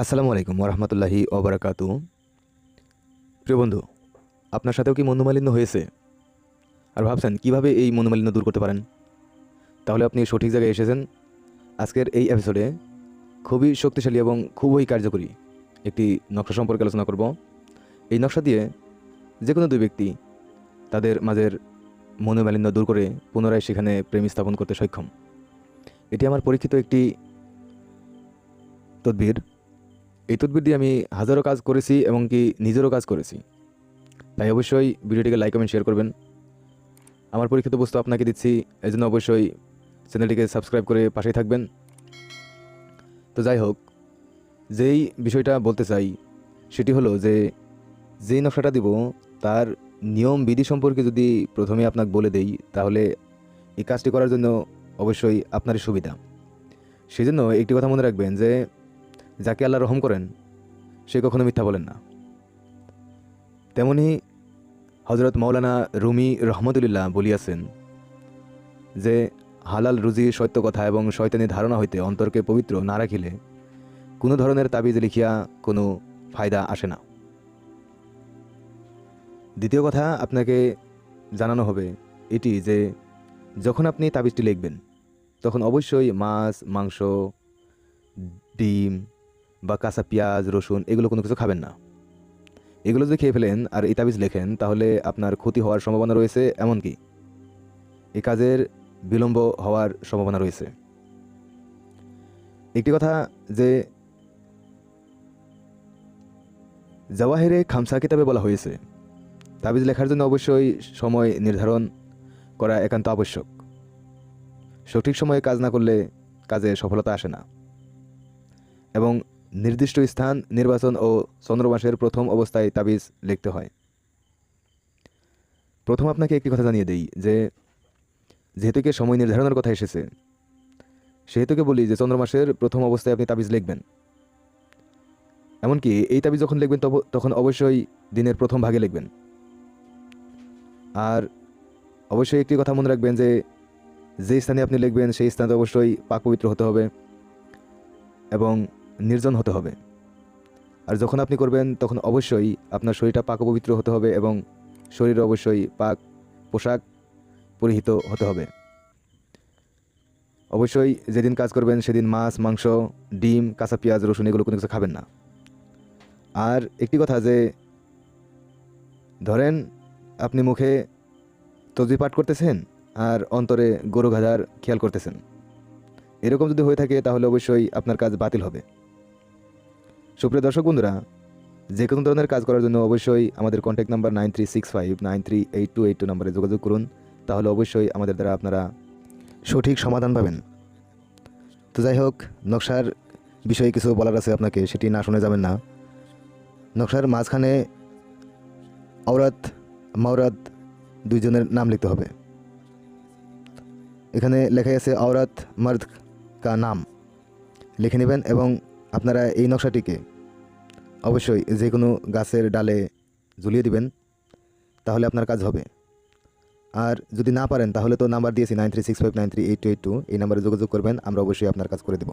আসসালামু আলাইকুম ওরহমতুল্লাহি ওবরাকাতু প্রিয় বন্ধু, আপনার সাথেও কি মনোমালিন্য হয়েছে? আর ভাবছেন, কীভাবে এই মনোমালিন্য দূর করতে পারেন? তাহলে আপনি সঠিক জায়গায় এসেছেন। আজকের এই এপিসোডে খুবই শক্তিশালী এবং খুবই কার্যকরী একটি নকশা সম্পর্কে আলোচনা করব। এই নকশা দিয়ে যে কোনো দুই ব্যক্তি তাদের মাঝের মনোমালিন্য দূর করে পুনরায় সেখানে প্রেম স্থাপন করতে সক্ষম। এটি আমার পরীক্ষিত একটি তদবির। এই তদবির দিয়ে আমি হাজারো কাজ করেছি এবং কি নিজেরও কাজ করেছি। তাই অবশ্যই ভিডিওটিকে লাইক কমেন্ট শেয়ার করবেন। আমার পরীক্ষিত বস্তু আপনাকে দিচ্ছি এই জন্য অবশ্যই চ্যানেলটিকে সাবস্ক্রাইব করে পাশেই থাকবেন। তো যাই হোক, যেই বিষয়টা বলতে চাই, সেটি হলো যে যেই নকশাটা দিব, তার নিয়ম বিধি সম্পর্কে যদি প্রথমে আপনাকে বলে দেই, তাহলে এই কাজটি করার জন্য অবশ্যই আপনারই সুবিধা। সেজন্য একটি কথা মনে রাখবেন যে যাকে আল্লাহ রহম করেন, সে কখনো মিথ্যা বলেন না। তেমনি হজরত মৌলানা রুমি রহমতুল্লাহ বলিয়াছেন যে, হালাল রুজি সত্য কথা এবং শয়তানি ধারণা হইতে অন্তরকে পবিত্র না রাখিলে কোনো ধরনের তাবিজ লিখিয়া কোনো ফায়দা আসে না। দ্বিতীয় কথা আপনাকে জানানো হবে এটি যে, যখন আপনি তাবিজটি লিখবেন, তখন অবশ্যই মাছ, মাংস, ডিম বা কাঁচা পেঁয়াজ, রসুন এগুলো কোনো কিছু খাবেন না। এগুলো যদি খেয়ে ফেলেন আর এই তাবিজ লেখেন, তাহলে আপনার ক্ষতি হওয়ার সম্ভাবনা রয়েছে এমনকি। এই কাজের বিলম্ব হওয়ার সম্ভাবনা রয়েছে। একটি কথা যে জাওয়াহেরে খামসা কিতাবে বলা হয়েছে, তাবিজ লেখার জন্য অবশ্যই সময় নির্ধারণ করা একান্ত আবশ্যক। সঠিক সময়ে কাজ না করলে কাজে সফলতা আসে না। এবং নির্দিষ্ট স্থান, নির্বাচন ও চন্দ্রমাসের প্রথম অবস্থায় তাবিজ লিখতে হয়। প্রথম আপনাকে একটি কথা জানিয়ে দেই যে, যেহেতুকে সময় নির্ধারণের কথা এসেছে, সেহেতুকে বলি যে চন্দ্রমাসের প্রথম অবস্থায় আপনি তাবিজ লিখবেন। এমনকি এই তাবিজ যখন লিখবেন তখন অবশ্যই দিনের প্রথম ভাগে লিখবেন। আর অবশ্যই একটি কথা মনে রাখবেন যে যে স্থানে আপনি লিখবেন সেই স্থানে অবশ্যই পাক পবিত্র হতে হবে এবং নির্জন হতে হবে। আর যখন আপনি করবেন, তখন অবশ্যই আপনার শরীরটা পাক পবিত্র হতে হবে এবং শরীরে অবশ্যই পাক পোশাক পরিহিত হতে হবে। অবশ্যই যেদিন কাজ করবেন, সেদিন মাছ, মাংস, ডিম, কাঁচা পেঁয়াজ, রসুন এগুলো কোনো কিছু খাবেন না। আর একটি কথা যে, ধরেন আপনি মুখে তজি পাঠ করতেছেন আর অন্তরে গরু গাধার খেয়াল করতেছেন। এরকম যদি হয়ে থাকে, তাহলে অবশ্যই আপনার কাজ বাতিল হবে। সুপ্রিয় দর্শক বন্ধুরা, যে কোনো ধরনের কাজ করার জন্য অবশ্যই আমাদের contact number nine three six five nine three eight two eight two নাম্বারে যোগাযোগ করুন। তাহলে অবশ্যই আমাদের দ্বারা আপনারা সঠিক সমাধান পাবেন। তো যাই হোক, নকশার বিষয়ে কিছু বলার আছে আপনাকে, সেটি না শুনে যাবেন না। নকশার মাঝখানে আওরাত মাওরাত দুইজনের নাম লিখতে হবে। এখানে লেখাই আছে আওরাত মার্দ কা নাম। লিখে নেবেন এবং আপনারা এই নকশাটিকে অবশ্যই যে কোনো গাছের ডালে ঝুলিয়ে দিবেন, তাহলে আপনার কাজ হবে। আর যদি না পারেন, তাহলে তো নাম্বার দিয়েছি nine three six five nine three eight eight two, এই নাম্বারে যোগাযোগ করবেন, আমরা অবশ্যই আপনার কাজ করে দেবো।